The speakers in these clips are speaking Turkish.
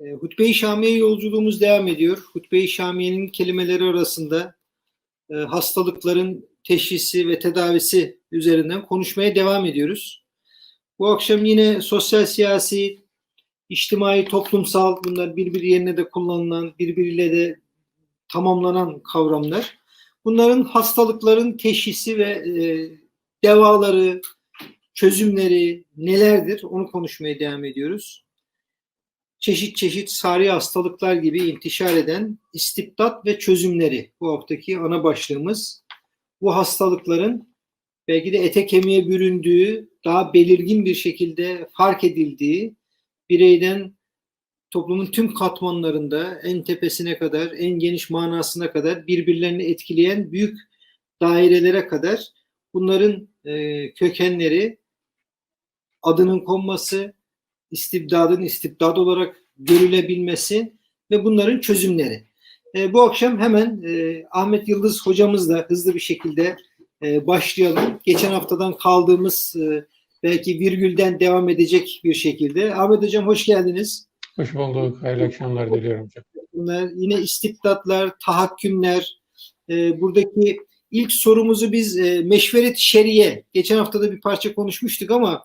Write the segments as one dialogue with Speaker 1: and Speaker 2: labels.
Speaker 1: E, Hutbe-i Şamiye yolculuğumuz devam ediyor. Hutbe-i Şamiye'nin kelimeleri arasında e, hastalıkların teşhisi ve tedavisi üzerinden konuşmaya devam ediyoruz. Bu akşam yine sosyal, siyasi, içtimai, toplumsal bunlar birbiri yerine de kullanılan, birbiriyle de tamamlanan kavramlar. Bunların hastalıkların teşhisi ve e, devaları, çözümleri nelerdir onu konuşmaya devam ediyoruz. Çeşit çeşit sari hastalıklar gibi intişar eden istibdat ve çözümleri bu haftaki ana başlığımız. Bu hastalıkların belki de ete kemiğe büründüğü, daha belirgin bir şekilde fark edildiği, bireyden toplumun tüm katmanlarında en tepesine kadar, en geniş manasına kadar birbirlerini etkileyen büyük dairelere kadar bunların e, kökenleri, adının konması, istibdadın istibdad olarak görülebilmesi ve bunların çözümleri. E, bu akşam hemen e, Ahmet Yıldız hocamızla hızlı bir şekilde e, başlayalım. Geçen haftadan kaldığımız e, belki virgülden devam edecek bir şekilde. Ahmet hocam hoş geldiniz.
Speaker 2: Hoş bulduk. Hayırlı akşamlar diliyorum hocam.
Speaker 1: Bunlar yine istibdatlar, tahakkümler. E, buradaki ilk sorumuzu biz e, meşveret şeriye. Geçen haftada bir parça konuşmuştuk ama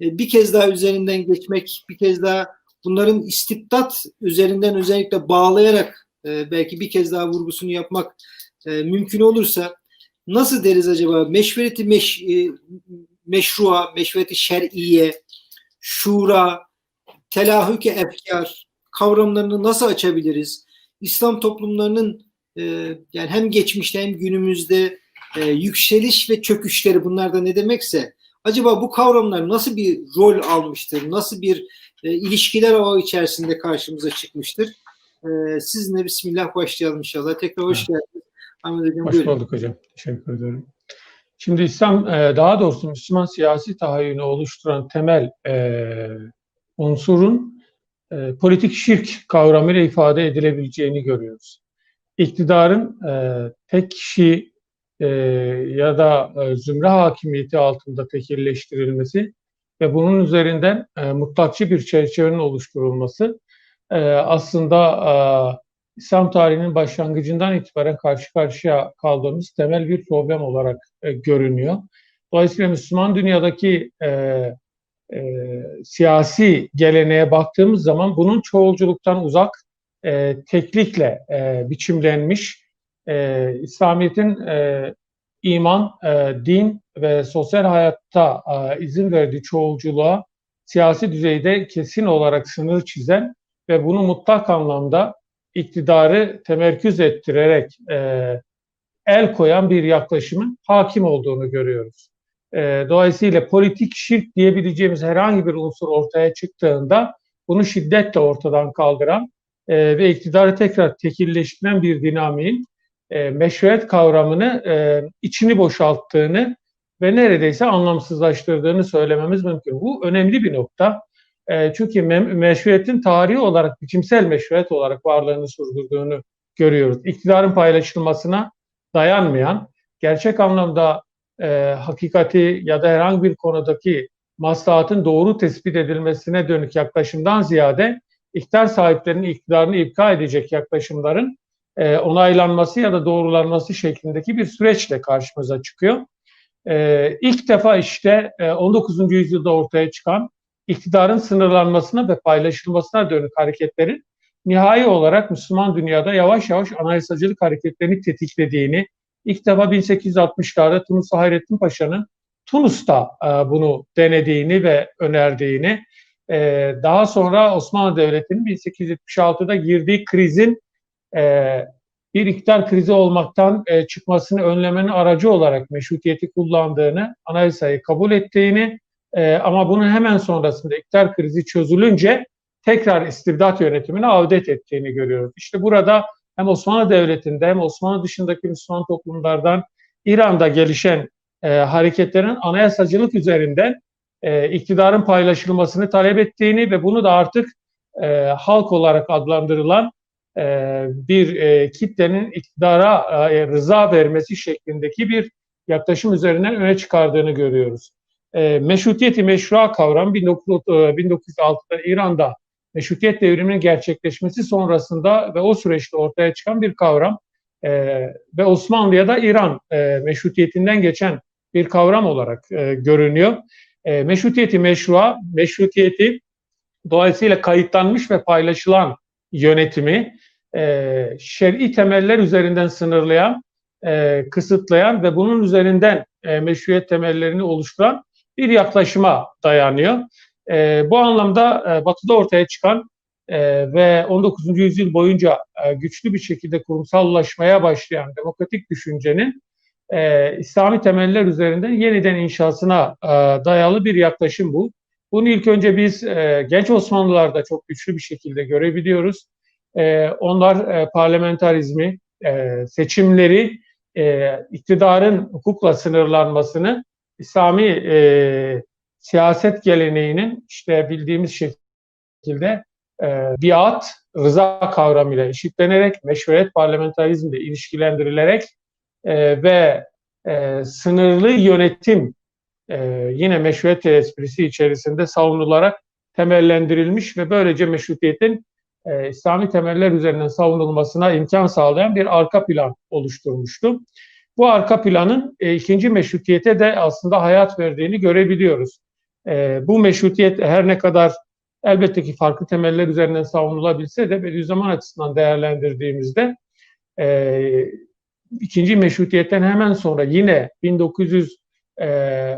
Speaker 1: bir kez daha üzerinden geçmek, bir kez daha bunların istibdat üzerinden özellikle bağlayarak e, belki bir kez daha vurgusunu yapmak e, mümkün olursa nasıl deriz acaba? Meşvereti meş, e, meşrua, meşvereti şer'iye, şura, telahüke efkar kavramlarını nasıl açabiliriz? İslam toplumlarının e, yani hem geçmişte hem günümüzde e, yükseliş ve çöküşleri bunlar da ne demekse acaba bu kavramlar nasıl bir rol almıştır? Nasıl bir e, ilişkiler ağı içerisinde karşımıza çıkmıştır? E, sizinle Bismillah başlayalım inşallah. Tekrar hoş geldiniz. Ahmet Hocam
Speaker 2: Hoş
Speaker 1: buyurun.
Speaker 2: bulduk hocam. Teşekkür ederim. Şimdi İslam, e, daha doğrusu Müslüman siyasi tahayyünü oluşturan temel e, unsurun e, politik şirk kavramıyla ifade edilebileceğini görüyoruz. İktidarın e, tek kişi e, ya da e, zümre hakimiyeti altında tekilleştirilmesi ve bunun üzerinden e, mutlakçı bir çerçevenin oluşturulması e, aslında e, İslam tarihinin başlangıcından itibaren karşı karşıya kaldığımız temel bir problem olarak e, görünüyor. Dolayısıyla Müslüman dünyadaki e, e, siyasi geleneğe baktığımız zaman bunun çoğulculuktan uzak, e, teklikle e, biçimlenmiş, e, İslamiyet'in e, iman, e, din ve sosyal hayatta e, izin verdiği çoğulculuğa siyasi düzeyde kesin olarak sınır çizen ve bunu mutlak anlamda iktidarı temerküz ettirerek e, el koyan bir yaklaşımın hakim olduğunu görüyoruz. E, dolayısıyla politik şirk diyebileceğimiz herhangi bir unsur ortaya çıktığında bunu şiddetle ortadan kaldıran e, ve iktidarı tekrar tekilleştiren bir dinamiğin e, meşruiyet kavramını e, içini boşalttığını ve neredeyse anlamsızlaştırdığını söylememiz mümkün. Bu önemli bir nokta. E, çünkü me- meşruiyetin tarihi olarak, biçimsel meşruiyet olarak varlığını sürdürdüğünü görüyoruz. İktidarın paylaşılmasına dayanmayan, gerçek anlamda e, hakikati ya da herhangi bir konudaki maslahatın doğru tespit edilmesine dönük yaklaşımdan ziyade iktidar sahiplerinin iktidarını ipka edecek yaklaşımların e, onaylanması ya da doğrulanması şeklindeki bir süreçle karşımıza çıkıyor. E, ilk defa işte e, 19. yüzyılda ortaya çıkan iktidarın sınırlanmasına ve paylaşılmasına dönük hareketlerin nihai olarak Müslüman dünyada yavaş yavaş anayasacılık hareketlerini tetiklediğini, ilk defa 1860'larda Tunus Hayrettin Paşa'nın Tunus'ta e, bunu denediğini ve önerdiğini, e, daha sonra Osmanlı Devleti'nin 1876'da girdiği krizin e, bir iktidar krizi olmaktan e, çıkmasını önlemenin aracı olarak meşrutiyeti kullandığını, anayasayı kabul ettiğini e, ama bunun hemen sonrasında iktidar krizi çözülünce tekrar istibdat yönetimine avdet ettiğini görüyoruz. İşte burada hem Osmanlı Devleti'nde hem Osmanlı dışındaki Müslüman toplumlardan İran'da gelişen e, hareketlerin anayasacılık üzerinden e, iktidarın paylaşılmasını talep ettiğini ve bunu da artık e, halk olarak adlandırılan bir e, kitlenin iktidara e, rıza vermesi şeklindeki bir yaklaşım üzerinden öne çıkardığını görüyoruz. E, meşrutiyeti meşrua kavram 19, 1906'da İran'da meşrutiyet devriminin gerçekleşmesi sonrasında ve o süreçte ortaya çıkan bir kavram e, ve Osmanlı'ya da İran e, meşrutiyetinden geçen bir kavram olarak e, görünüyor. E, meşrutiyeti meşrua, meşrutiyeti dolayısıyla kayıtlanmış ve paylaşılan yönetimi e, şer'i temeller üzerinden sınırlayan, e, kısıtlayan ve bunun üzerinden e, meşruiyet temellerini oluşturan bir yaklaşıma dayanıyor. E, bu anlamda e, Batı'da ortaya çıkan e, ve 19. yüzyıl boyunca e, güçlü bir şekilde kurumsallaşmaya başlayan demokratik düşüncenin e, İslami temeller üzerinden yeniden inşasına e, dayalı bir yaklaşım bu. Bunu ilk önce biz e, genç Osmanlılar'da çok güçlü bir şekilde görebiliyoruz. E, onlar e, parlamentarizmi, e, seçimleri, e, iktidarın hukukla sınırlanmasını İslami e, siyaset geleneğinin işte bildiğimiz şekilde e, biat, rıza kavramıyla eşitlenerek, meşruiyet parlamentarizmle ilişkilendirilerek ve sınırlı yönetim yine meşruiyet esprisi içerisinde savunularak temellendirilmiş ve böylece meşrutiyetin e, İslami temeller üzerinden savunulmasına imkan sağlayan bir arka plan oluşturmuştu. Bu arka planın e, ikinci meşrutiyete de aslında hayat verdiğini görebiliyoruz. E, bu meşrutiyet her ne kadar elbette ki farklı temeller üzerinden savunulabilse de Bediüzzaman açısından değerlendirdiğimizde e, ikinci meşrutiyetten hemen sonra yine 1922'de e,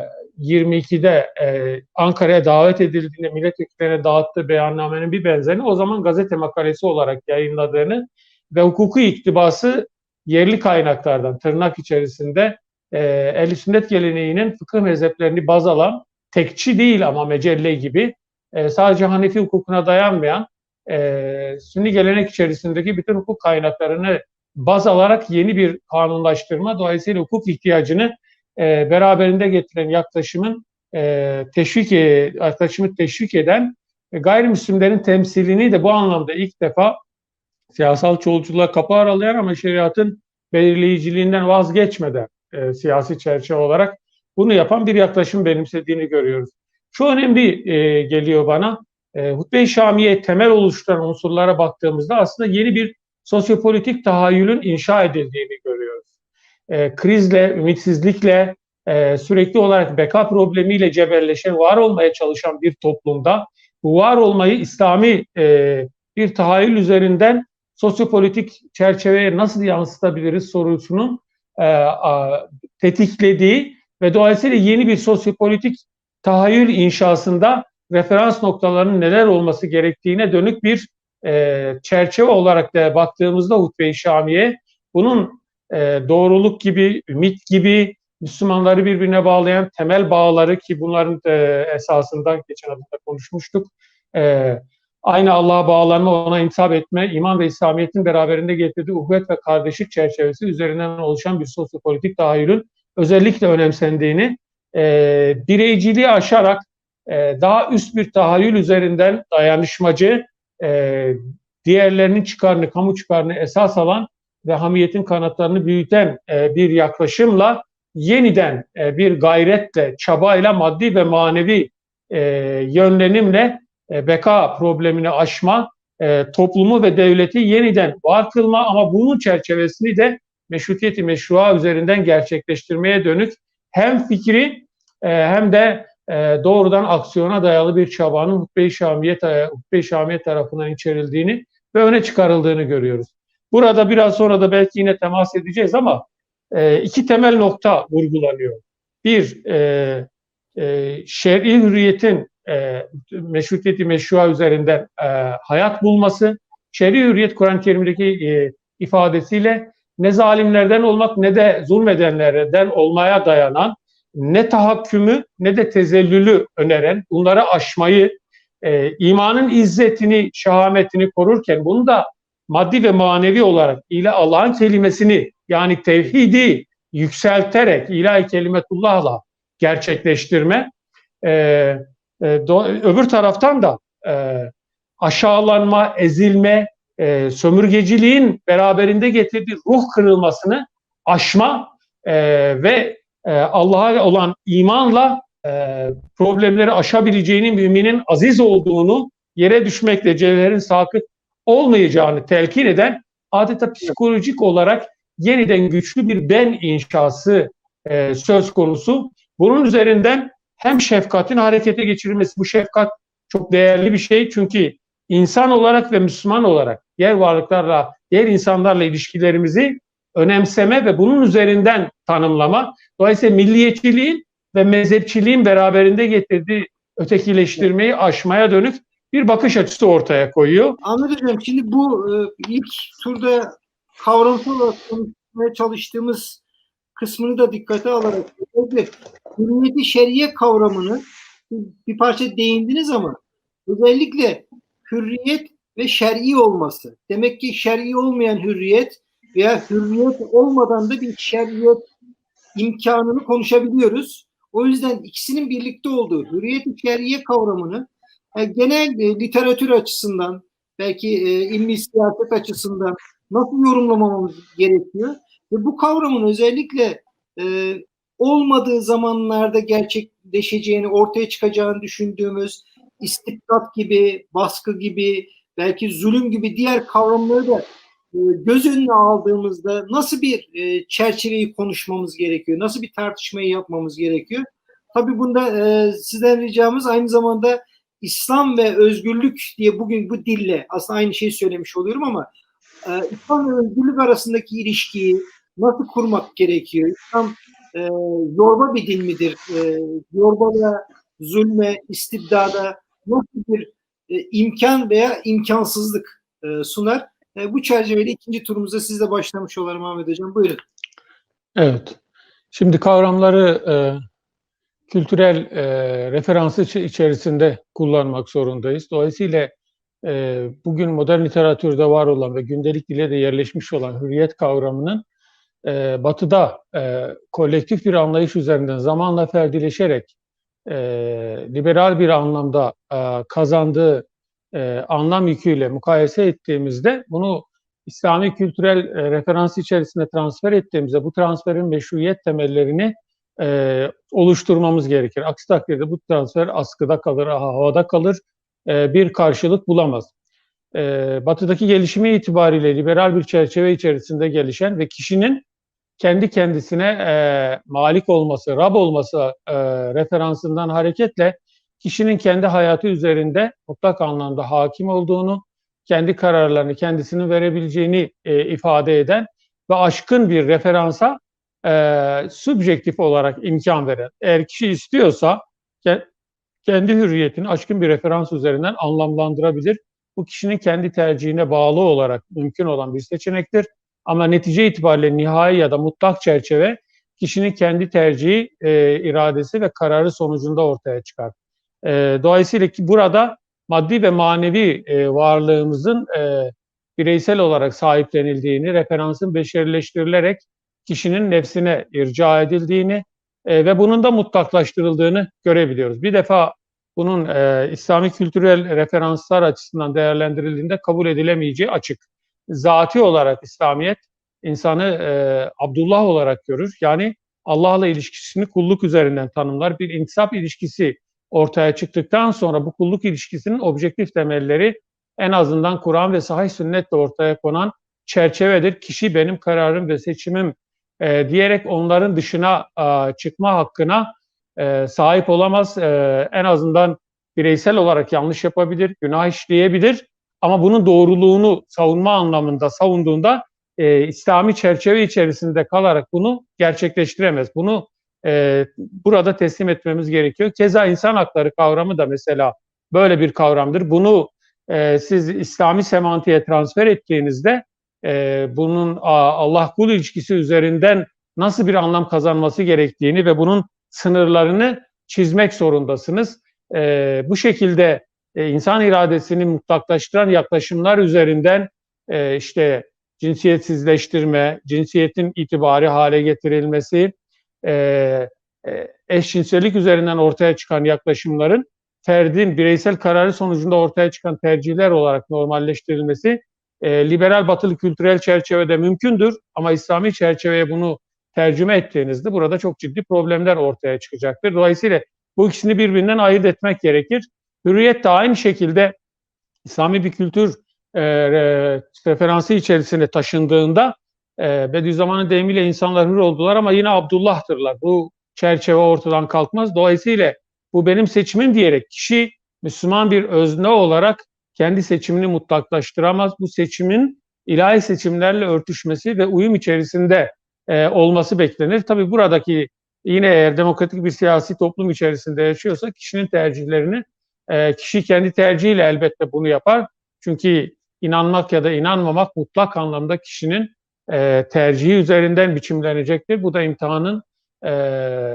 Speaker 2: Ankara'ya davet edildiğinde milletvekillerine dağıttığı beyannamenin bir benzerini o zaman gazete makalesi olarak yayınladığını ve hukuki iktibası yerli kaynaklardan tırnak içerisinde e, ehl sünnet geleneğinin fıkıh mezheplerini baz alan tekçi değil ama mecelle gibi e, sadece Hanefi hukukuna dayanmayan e, Sünni gelenek içerisindeki bütün hukuk kaynaklarını baz alarak yeni bir kanunlaştırma dolayısıyla hukuk ihtiyacını e, beraberinde getiren yaklaşımın e, teşvik e, yaklaşımı teşvik eden e, gayrimüslimlerin temsilini de bu anlamda ilk defa siyasal çoğulculuğa kapı aralayan ama şeriatın belirleyiciliğinden vazgeçmeden e, siyasi çerçeve olarak bunu yapan bir yaklaşım benimsediğini görüyoruz. Şu önemli e, geliyor bana. E, Hutbe-i Şamiye temel oluşturan unsurlara baktığımızda aslında yeni bir sosyopolitik tahayyülün inşa edildiğini görüyoruz. E, krizle, ümitsizlikle, e, sürekli olarak beka problemiyle cebelleşen, var olmaya çalışan bir toplumda bu var olmayı İslami e, bir tahayyül üzerinden sosyopolitik çerçeveye nasıl yansıtabiliriz sorusunun e, a, tetiklediği ve dolayısıyla yeni bir sosyopolitik tahayyül inşasında referans noktalarının neler olması gerektiğine dönük bir e, çerçeve olarak da baktığımızda Hutbe-i Şamiye bunun e, doğruluk gibi, ümit gibi Müslümanları birbirine bağlayan temel bağları ki bunların e, esasında geçen hafta konuşmuştuk. E, aynı Allah'a bağlanma, ona intihap etme, iman ve İslamiyet'in beraberinde getirdiği uhvet ve kardeşlik çerçevesi üzerinden oluşan bir sosyopolitik tahayyülün özellikle önemsendiğini, e, bireyciliği aşarak e, daha üst bir tahayyül üzerinden dayanışmacı, e, diğerlerinin çıkarını, kamu çıkarını esas alan ve hamiyetin kanatlarını büyüten e, bir yaklaşımla yeniden e, bir gayretle, çabayla, maddi ve manevi e, yönlenimle e, beka problemini aşma, toplumu ve devleti yeniden var kılma ama bunun çerçevesini de meşrutiyeti meşrua üzerinden gerçekleştirmeye dönük hem fikri hem de doğrudan aksiyona dayalı bir çabanın Hutbe-i Şamiye, Hutbe Şamiye tarafından içerildiğini ve öne çıkarıldığını görüyoruz. Burada biraz sonra da belki yine temas edeceğiz ama e, iki temel nokta vurgulanıyor. Bir, e, e, şer'i hürriyetin e, meşrutiyeti meşrua üzerinden e, hayat bulması, şer'i hürriyet Kur'an-ı Kerim'deki e, ifadesiyle ne zalimlerden olmak ne de zulmedenlerden olmaya dayanan ne tahakkümü ne de tezellülü öneren, bunları aşmayı, e, imanın izzetini, şahametini korurken bunu da maddi ve manevi olarak ile Allah'ın kelimesini yani tevhidi yükselterek ilahi kelimetullah'la gerçekleştirme. E, e, do, öbür taraftan da e, aşağılanma, ezilme, e, sömürgeciliğin beraberinde getirdiği ruh kırılmasını aşma e, ve e, Allah'a olan imanla e, problemleri aşabileceğini, müminin aziz olduğunu, yere düşmekle cevherin sakıt olmayacağını telkin eden adeta psikolojik olarak yeniden güçlü bir ben inşası e, söz konusu. Bunun üzerinden hem şefkatin harekete geçirilmesi, bu şefkat çok değerli bir şey çünkü insan olarak ve Müslüman olarak diğer varlıklarla, diğer insanlarla ilişkilerimizi önemseme ve bunun üzerinden tanımlama. Dolayısıyla milliyetçiliğin ve mezhepçiliğin beraberinde getirdiği ötekileştirmeyi aşmaya dönük bir bakış açısı ortaya koyuyor.
Speaker 1: Hocam şimdi bu e, ilk turda kavramsal olarak konuşmaya çalıştığımız kısmını da dikkate alarak hürriyeti şeriye kavramını bir parça değindiniz ama özellikle hürriyet ve şer'i olması. Demek ki şer'i olmayan hürriyet veya hürriyet olmadan da bir şer'iyet imkanını konuşabiliyoruz. O yüzden ikisinin birlikte olduğu hürriyet-i şer'iye kavramını genel e, literatür açısından belki e, ilmi siyaset açısından nasıl yorumlamamız gerekiyor? Ve bu kavramın özellikle e, olmadığı zamanlarda gerçekleşeceğini, ortaya çıkacağını düşündüğümüz istibdat gibi, baskı gibi, belki zulüm gibi diğer kavramları da e, göz önüne aldığımızda nasıl bir e, çerçeveyi konuşmamız gerekiyor? Nasıl bir tartışmayı yapmamız gerekiyor? Tabii bunda e, sizden ricamız aynı zamanda İslam ve özgürlük diye bugün bu dille aslında aynı şeyi söylemiş oluyorum ama e, İslam ve özgürlük arasındaki ilişkiyi nasıl kurmak gerekiyor? İslam e, zorba bir din midir? E, zorbalığa, zulme, istibdada nasıl bir e, imkan veya imkansızlık e, sunar? E, bu çerçevede ikinci turumuza sizle başlamış olalım Ahmet Hocam. Buyurun.
Speaker 2: Evet. Şimdi kavramları e, kültürel e, referansı içerisinde kullanmak zorundayız. Dolayısıyla e, bugün modern literatürde var olan ve gündelik dile de yerleşmiş olan hürriyet kavramının e, Batı'da e, kolektif bir anlayış üzerinden zamanla ferdileşerek e, liberal bir anlamda e, kazandığı e, anlam yüküyle mukayese ettiğimizde bunu İslami kültürel e, referans içerisinde transfer ettiğimizde bu transferin meşruiyet temellerini e, oluşturmamız gerekir. Aksi takdirde bu transfer askıda kalır, havada kalır, e, bir karşılık bulamaz. E, batı'daki gelişimi itibariyle liberal bir çerçeve içerisinde gelişen ve kişinin kendi kendisine e, malik olması, rab olması e, referansından hareketle kişinin kendi hayatı üzerinde mutlak anlamda hakim olduğunu, kendi kararlarını kendisinin verebileceğini e, ifade eden ve aşkın bir referansa e, subjektif olarak imkan veren. Eğer kişi istiyorsa ke- kendi hürriyetini aşkın bir referans üzerinden anlamlandırabilir. Bu kişinin kendi tercihine bağlı olarak mümkün olan bir seçenektir. Ama netice itibariyle nihai ya da mutlak çerçeve kişinin kendi tercihi, e, iradesi ve kararı sonucunda ortaya çıkar. E, dolayısıyla ki burada maddi ve manevi e, varlığımızın e, bireysel olarak sahiplenildiğini, referansın beşerileştirilerek kişinin nefsine irca edildiğini e, ve bunun da mutlaklaştırıldığını görebiliyoruz. Bir defa bunun e, İslami kültürel referanslar açısından değerlendirildiğinde kabul edilemeyeceği açık. Zati olarak İslamiyet insanı e, Abdullah olarak görür. Yani Allah'la ilişkisini kulluk üzerinden tanımlar. Bir intisap ilişkisi ortaya çıktıktan sonra bu kulluk ilişkisinin objektif temelleri en azından Kur'an ve sahih sünnetle ortaya konan çerçevedir. Kişi benim kararım ve seçimim e, diyerek onların dışına e, çıkma hakkına e, sahip olamaz. E, en azından bireysel olarak yanlış yapabilir, günah işleyebilir ama bunun doğruluğunu savunma anlamında savunduğunda e, İslami çerçeve içerisinde kalarak bunu gerçekleştiremez. Bunu e, burada teslim etmemiz gerekiyor. Keza insan hakları kavramı da mesela böyle bir kavramdır. Bunu e, siz İslami semantiğe transfer ettiğinizde e, bunun Allah kul ilişkisi üzerinden nasıl bir anlam kazanması gerektiğini ve bunun sınırlarını çizmek zorundasınız. E, bu şekilde e, insan iradesini mutlaklaştıran yaklaşımlar üzerinden e, işte cinsiyetsizleştirme, cinsiyetin itibari hale getirilmesi, e, e, eşcinsellik üzerinden ortaya çıkan yaklaşımların ferdin bireysel kararı sonucunda ortaya çıkan tercihler olarak normalleştirilmesi e, liberal batılı kültürel çerçevede mümkündür ama İslami çerçeveye bunu tercüme ettiğinizde burada çok ciddi problemler ortaya çıkacaktır. Dolayısıyla bu ikisini birbirinden ayırt etmek gerekir. Hürriyet de aynı şekilde İslami bir kültür e, re- referansı içerisine taşındığında e, Bediüzzaman'ın deyimiyle insanlar hür oldular ama yine Abdullah'tırlar. Bu çerçeve ortadan kalkmaz. Dolayısıyla bu benim seçimim diyerek kişi Müslüman bir özne olarak kendi seçimini mutlaklaştıramaz. Bu seçimin ilahi seçimlerle örtüşmesi ve uyum içerisinde e, olması beklenir. Tabii buradaki yine eğer demokratik bir siyasi toplum içerisinde yaşıyorsa kişinin tercihlerini e, kişi kendi tercihiyle elbette bunu yapar. Çünkü inanmak ya da inanmamak mutlak anlamda kişinin e, tercihi üzerinden biçimlenecektir. Bu da imtihanın e,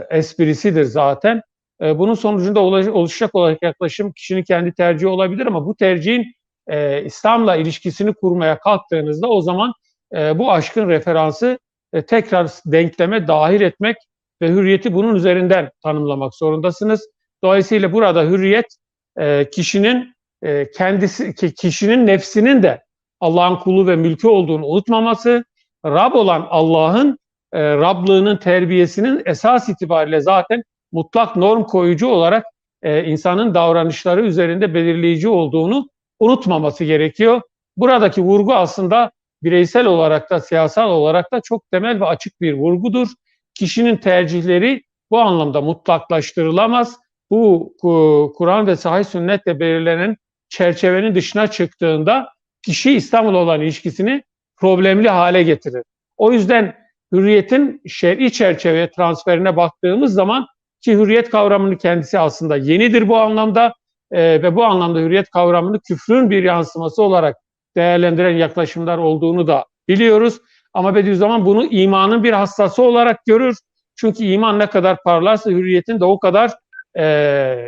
Speaker 2: esprisidir zaten. E, bunun sonucunda oluş- oluşacak olarak yaklaşım kişinin kendi tercihi olabilir ama bu tercihin e, İslam'la ilişkisini kurmaya kalktığınızda o zaman e, bu aşkın referansı e, tekrar denkleme dahil etmek ve hürriyeti bunun üzerinden tanımlamak zorundasınız. Dolayısıyla burada hürriyet e, kişinin e, kendisi ki- kişinin nefsinin de Allah'ın kulu ve mülkü olduğunu unutmaması, Rab olan Allah'ın e, Rablığının terbiyesinin esas itibariyle zaten mutlak norm koyucu olarak e, insanın davranışları üzerinde belirleyici olduğunu unutmaması gerekiyor. Buradaki vurgu aslında bireysel olarak da siyasal olarak da çok temel ve açık bir vurgudur. Kişinin tercihleri bu anlamda mutlaklaştırılamaz. Bu ku- Kur'an ve sahih sünnetle belirlenen çerçevenin dışına çıktığında kişi İstanbul'la olan ilişkisini problemli hale getirir. O yüzden hürriyetin şer'i çerçeveye transferine baktığımız zaman ki hürriyet kavramının kendisi aslında yenidir bu anlamda e, ve bu anlamda hürriyet kavramını küfrün bir yansıması olarak değerlendiren yaklaşımlar olduğunu da biliyoruz. Ama Bediüzzaman bunu imanın bir hassası olarak görür. Çünkü iman ne kadar parlarsa hürriyetin de o kadar e,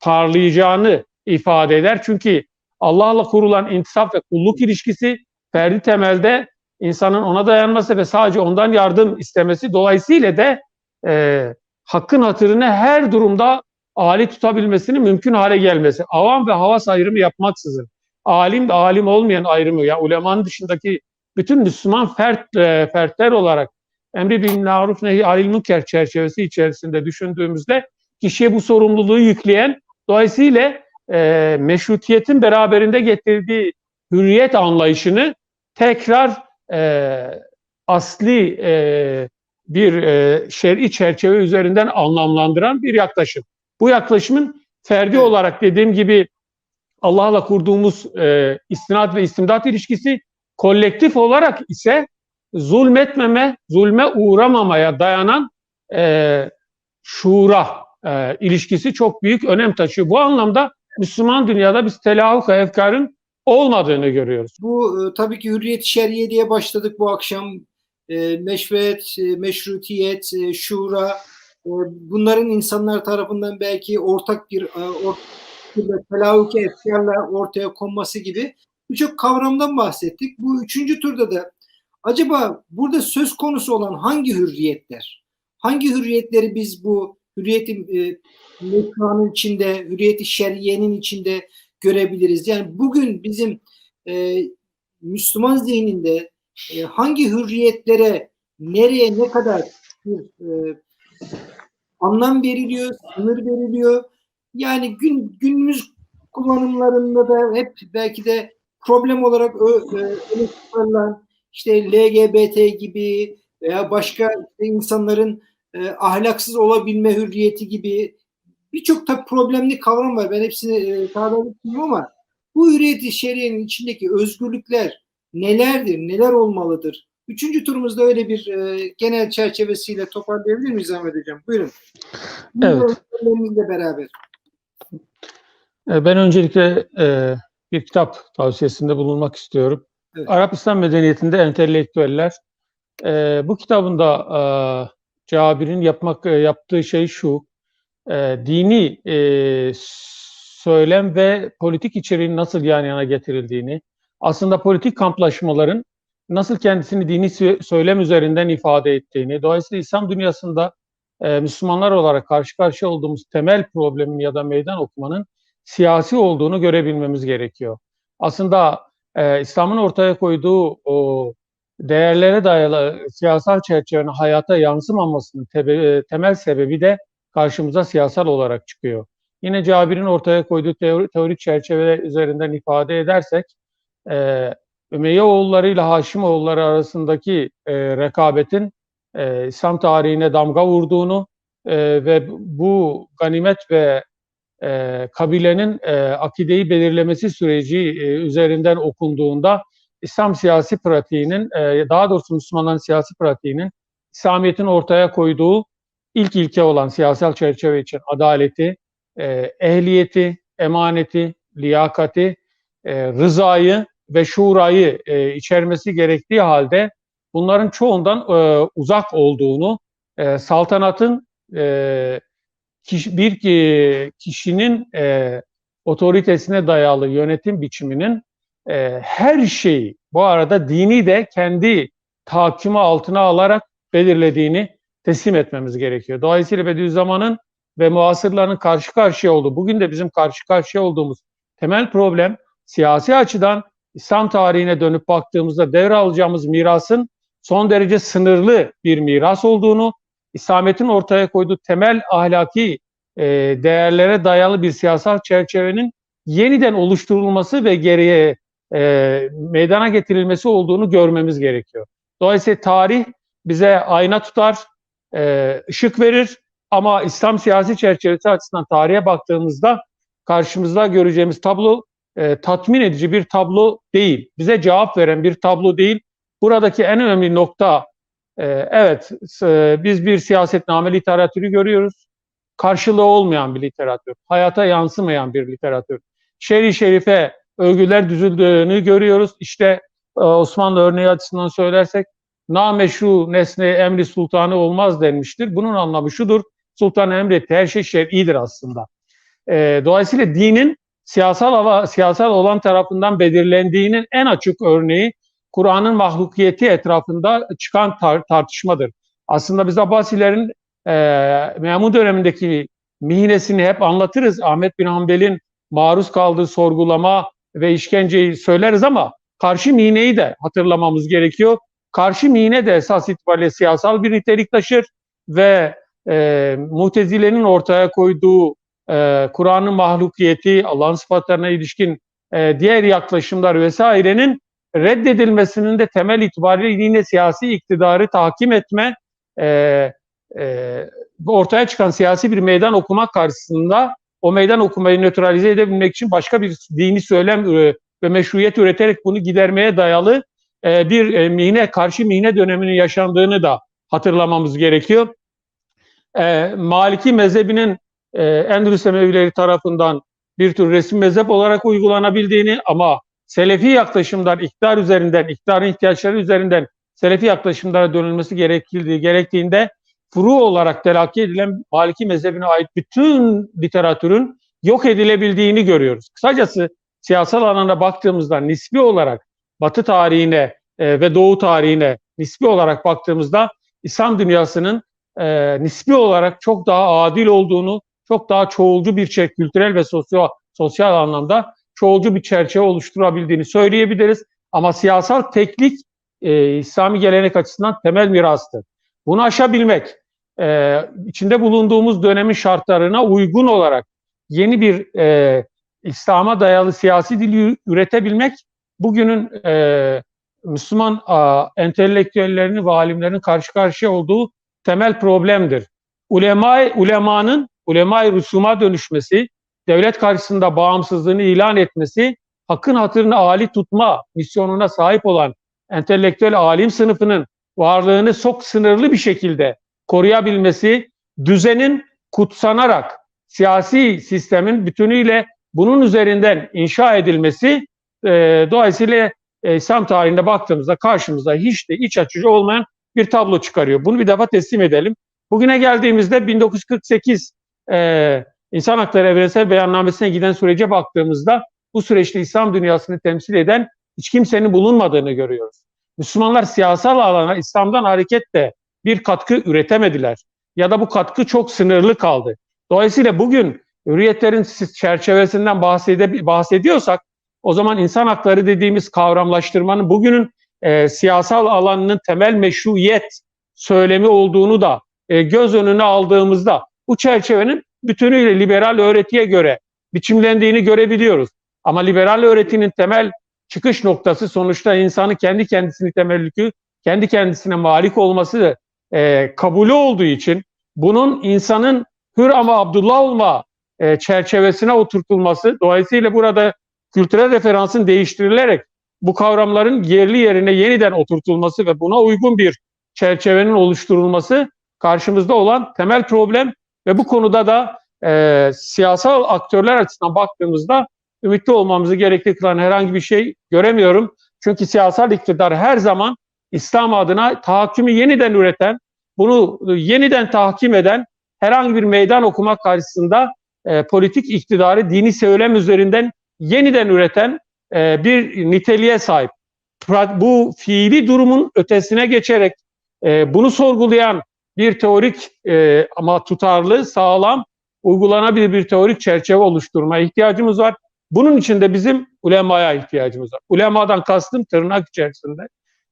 Speaker 2: parlayacağını ifade eder. Çünkü Allah'la kurulan intisap ve kulluk ilişkisi ferdi temelde insanın ona dayanması ve sadece ondan yardım istemesi dolayısıyla da e, hakkın hatırını her durumda âli tutabilmesinin mümkün hale gelmesi. Avam ve havas ayrımı yapmaksızın, alim ve alim olmayan ayrımı, ya ulemanın dışındaki bütün Müslüman fert, e, fertler olarak emri bil maruf nehi alil münker çerçevesi içerisinde düşündüğümüzde kişiye bu sorumluluğu yükleyen dolayısıyla e, meşrutiyetin beraberinde getirdiği hürriyet anlayışını tekrar e, asli e, bir e, şer'i çerçeve üzerinden anlamlandıran bir yaklaşım. Bu yaklaşımın ferdi
Speaker 1: Evet.
Speaker 2: olarak dediğim gibi Allah'la kurduğumuz e, istinad ve istimdat ilişkisi kolektif olarak ise zulmetmeme, zulme uğramamaya dayanan e, şuura e, ilişkisi çok büyük önem taşıyor. Bu anlamda Müslüman dünyada biz telahuk efkarın olmadığını görüyoruz.
Speaker 1: Bu e, tabii ki hürriyet şer'iye diye başladık bu akşam. E, meşruiyet, e, meşrutiyet, e, şura bunların insanlar tarafından belki ortak bir e, ortak telahuk efkarla ortaya konması gibi birçok kavramdan bahsettik. Bu üçüncü turda da acaba burada söz konusu olan hangi hürriyetler? Hangi hürriyetleri biz bu hürriyetin e, mekanın içinde, hürriyeti şer'iyenin içinde görebiliriz? Yani bugün bizim e, Müslüman zihninde e, hangi hürriyetlere nereye ne kadar bir e, anlam veriliyor, sınır veriliyor. Yani gün günümüz kullanımlarında da hep belki de problem olarak ö- öne çıkarılan işte LGBT gibi veya başka insanların e, ahlaksız olabilme hürriyeti gibi birçok da problemli kavram var. Ben hepsini e, etmiyorum ama bu hürriyeti şeriyenin içindeki özgürlükler nelerdir, neler olmalıdır? Üçüncü turumuzda öyle bir e, genel çerçevesiyle toparlayabilir miyiz Ahmet Hocam? Buyurun.
Speaker 2: Evet.
Speaker 1: Örneklerimizle beraber.
Speaker 2: E, Ben öncelikle e, bir kitap tavsiyesinde bulunmak istiyorum.
Speaker 1: Evet.
Speaker 2: Arap İslam Medeniyeti'nde entelektüeller. E, bu kitabında e, Cabir'in yapmak e, yaptığı şey şu. e, dini e, söylem ve politik içeriğin nasıl yan yana getirildiğini, aslında politik kamplaşmaların nasıl kendisini dini sö- söylem üzerinden ifade ettiğini, dolayısıyla İslam dünyasında e, Müslümanlar olarak karşı karşıya olduğumuz temel problemin ya da meydan okumanın siyasi olduğunu görebilmemiz gerekiyor. Aslında e, İslam'ın ortaya koyduğu o değerlere dayalı siyasal çerçevenin hayata yansımamasının tebe- e, temel sebebi de karşımıza siyasal olarak çıkıyor. yine Cabir'in ortaya koyduğu teori, teorik çerçeve üzerinden ifade edersek e, Ümeyyeoğulları ile Haşimoğulları arasındaki e, rekabetin e, İslam tarihine damga vurduğunu e, ve bu ganimet ve e, kabilenin e, akideyi belirlemesi süreci e, üzerinden okunduğunda İslam siyasi pratiğinin, e, daha doğrusu Müslümanların siyasi pratiğinin İslamiyet'in ortaya koyduğu ilk ilke olan siyasal çerçeve için adaleti, e, ehliyeti, emaneti, liyakati, e, rızayı ve şurayı e, içermesi gerektiği halde bunların çoğundan e, uzak olduğunu, e, saltanatın e, kişi, bir e, kişinin e, otoritesine dayalı yönetim biçiminin e, her şeyi, bu arada dini de kendi tahakkümü altına alarak belirlediğini teslim etmemiz gerekiyor. Dolayısıyla Bediüzzaman'ın ve muasırların karşı karşıya olduğu, bugün de bizim karşı karşıya olduğumuz temel problem siyasi açıdan İslam tarihine dönüp baktığımızda devralacağımız mirasın son derece sınırlı bir miras olduğunu, İslamiyet'in ortaya koyduğu temel ahlaki e, değerlere dayalı bir siyasal çerçevenin yeniden oluşturulması ve geriye e, meydana getirilmesi olduğunu görmemiz gerekiyor. Dolayısıyla tarih bize ayna tutar, e, ışık verir ama İslam siyasi çerçevesi açısından tarihe baktığımızda karşımızda göreceğimiz tablo e, tatmin edici bir tablo değil. Bize cevap veren bir tablo değil. Buradaki en önemli nokta e, evet e, biz bir siyasetname literatürü görüyoruz. Karşılığı olmayan bir literatür, hayata yansımayan bir literatür. Şer'i şerife övgüler düzüldüğünü görüyoruz. İşte e, Osmanlı örneği açısından söylersek nameşru nesne emri sultanı olmaz denmiştir. Bunun anlamı şudur. Sultan emretti her şey şer'idir aslında. E, dolayısıyla dinin siyasal siyasal olan tarafından belirlendiğinin en açık örneği Kur'an'ın mahlukiyeti etrafında çıkan tar tartışmadır. Aslında biz Abbasilerin e, Memun dönemindeki mihnesini hep anlatırız. Ahmet bin Hanbel'in maruz kaldığı sorgulama ve işkenceyi söyleriz ama karşı mineyi de hatırlamamız gerekiyor. Karşı mine de esas itibariyle siyasal bir nitelik taşır ve e, Mutezile'nin ortaya koyduğu e, Kur'an'ın mahlukiyeti, Allah'ın sıfatlarına ilişkin e, diğer yaklaşımlar vesairenin reddedilmesinin de temel itibariyle yine siyasi iktidarı tahkim etme, e, e, ortaya çıkan siyasi bir meydan okumak karşısında o meydan okumayı nötralize edebilmek için başka bir dini söylem e, ve meşruiyet üreterek bunu gidermeye dayalı e, bir e, mihne, karşı mihne döneminin yaşandığını da hatırlamamız gerekiyor. E, Maliki mezhebinin e, Endülüs Emevileri tarafından bir tür resim mezhep olarak uygulanabildiğini ama Selefi yaklaşımlar iktidar üzerinden, iktidarın ihtiyaçları üzerinden Selefi yaklaşımlara dönülmesi gerekildiği gerektiğinde furu olarak telakki edilen Maliki mezhebine ait bütün literatürün yok edilebildiğini görüyoruz. Kısacası siyasal alana baktığımızda nispi olarak Batı tarihine e, ve Doğu tarihine nispi olarak baktığımızda İslam dünyasının e, nispi olarak çok daha adil olduğunu, çok daha çoğulcu bir şey, kültürel ve sosyal, sosyal anlamda çoğulcu bir çerçeve oluşturabildiğini söyleyebiliriz. Ama siyasal teklik e, İslami gelenek açısından temel mirastır. Bunu aşabilmek, e, içinde bulunduğumuz dönemin şartlarına uygun olarak yeni bir e, İslam'a dayalı siyasi dili üretebilmek bugünün e, Müslüman a, entelektüellerinin ve alimlerin karşı karşıya olduğu temel problemdir. Ulema, ulemanın ulema-i rusuma dönüşmesi, devlet karşısında bağımsızlığını ilan etmesi, hakkın hatırını âli tutma misyonuna sahip olan entelektüel alim sınıfının varlığını çok sınırlı bir şekilde koruyabilmesi, düzenin kutsanarak siyasi sistemin bütünüyle bunun üzerinden inşa edilmesi e, dolayısıyla e, İslam tarihinde baktığımızda karşımıza hiç de iç açıcı olmayan bir tablo çıkarıyor. Bunu bir defa teslim edelim. Bugüne geldiğimizde 1948 e, İnsan Hakları Evrensel Beyannamesi'ne giden sürece baktığımızda bu süreçte İslam dünyasını temsil eden hiç kimsenin bulunmadığını görüyoruz. Müslümanlar siyasal alana İslam'dan hareketle bir katkı üretemediler ya da bu katkı çok sınırlı kaldı. Dolayısıyla bugün hürriyetlerin çerçevesinden bahsediyorsak o zaman insan hakları dediğimiz kavramlaştırmanın bugünün e, siyasal alanının temel meşruiyet söylemi olduğunu da e, göz önüne aldığımızda bu çerçevenin bütünüyle liberal öğretiye göre biçimlendiğini görebiliyoruz. Ama liberal öğretinin temel çıkış noktası sonuçta insanı kendi kendisini temellükü, kendi kendisine malik olması e, kabulü olduğu için bunun insanın hür ama Abdullah olma e, çerçevesine oturtulması, dolayısıyla burada kültürel referansın değiştirilerek bu kavramların yerli yerine yeniden oturtulması ve buna uygun bir çerçevenin oluşturulması karşımızda olan temel problem ve bu konuda da e, siyasal aktörler açısından baktığımızda ümitli olmamızı gerekli kılan herhangi bir şey göremiyorum. Çünkü siyasal iktidar her zaman İslam adına tahakkümü yeniden üreten, bunu yeniden tahkim eden herhangi bir meydan okuma karşısında e, politik iktidarı dini söylem üzerinden yeniden üreten e, bir niteliğe sahip. Bu fiili durumun ötesine geçerek e, bunu sorgulayan bir teorik e, ama tutarlı, sağlam, uygulanabilir bir teorik çerçeve oluşturmaya ihtiyacımız var. Bunun için de bizim ulemaya ihtiyacımız var. Ulemadan kastım tırnak içerisinde.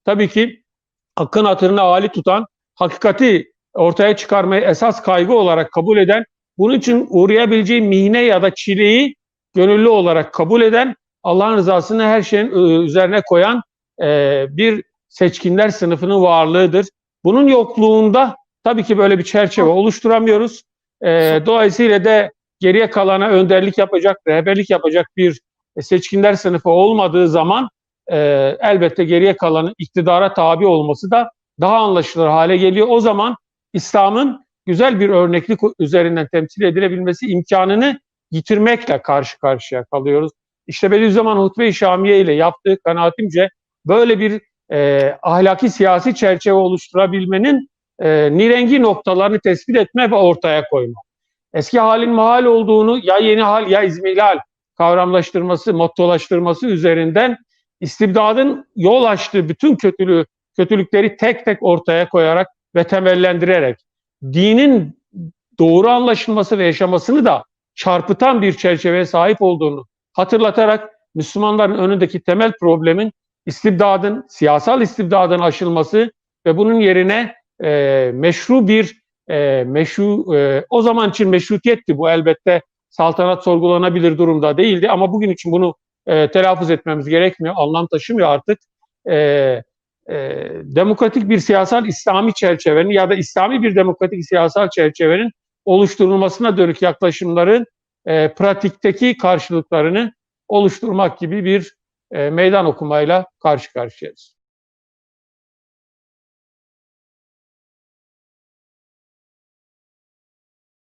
Speaker 2: Tabii ki hakkın hatırını âli tutan, hakikati ortaya çıkarmayı esas kaygı olarak kabul eden, bunun için uğrayabileceği mihne ya da çileyi gönüllü olarak kabul eden, Allah'ın rızasını her şeyin e, üzerine koyan e, bir seçkinler sınıfının varlığıdır. Bunun yokluğunda tabii ki böyle bir çerçeve oluşturamıyoruz. E, dolayısıyla da geriye kalana önderlik yapacak, rehberlik yapacak bir seçkinler sınıfı olmadığı zaman e, elbette geriye kalanın iktidara tabi olması da daha anlaşılır hale geliyor. O zaman İslam'ın güzel bir örneklik üzerinden temsil edilebilmesi imkanını yitirmekle karşı karşıya kalıyoruz. İşte Bediüzzaman Hutbe-i Şamiye ile yaptığı kanaatimce böyle bir e, ahlaki siyasi çerçeve oluşturabilmenin e, nirengi noktalarını tespit etme ve ortaya koyma. Eski halin mahal olduğunu ya yeni hal ya izmilal kavramlaştırması, mottolaştırması üzerinden istibdadın yol açtığı bütün kötülüğü, kötülükleri tek tek ortaya koyarak ve temellendirerek dinin doğru anlaşılması ve yaşamasını da çarpıtan bir çerçeveye sahip olduğunu hatırlatarak Müslümanların önündeki temel problemin istibdadın, siyasal istibdadın aşılması ve bunun yerine e, meşru bir e, meşru e, o zaman için meşrutiyetti bu elbette saltanat sorgulanabilir durumda değildi ama bugün için bunu e, telaffuz etmemiz gerekmiyor, anlam taşımıyor artık. E, e, demokratik bir siyasal İslami çerçevenin ya da İslami bir demokratik siyasal çerçevenin oluşturulmasına dönük yaklaşımların e, pratikteki karşılıklarını oluşturmak gibi bir e, meydan okumayla karşı karşıyayız.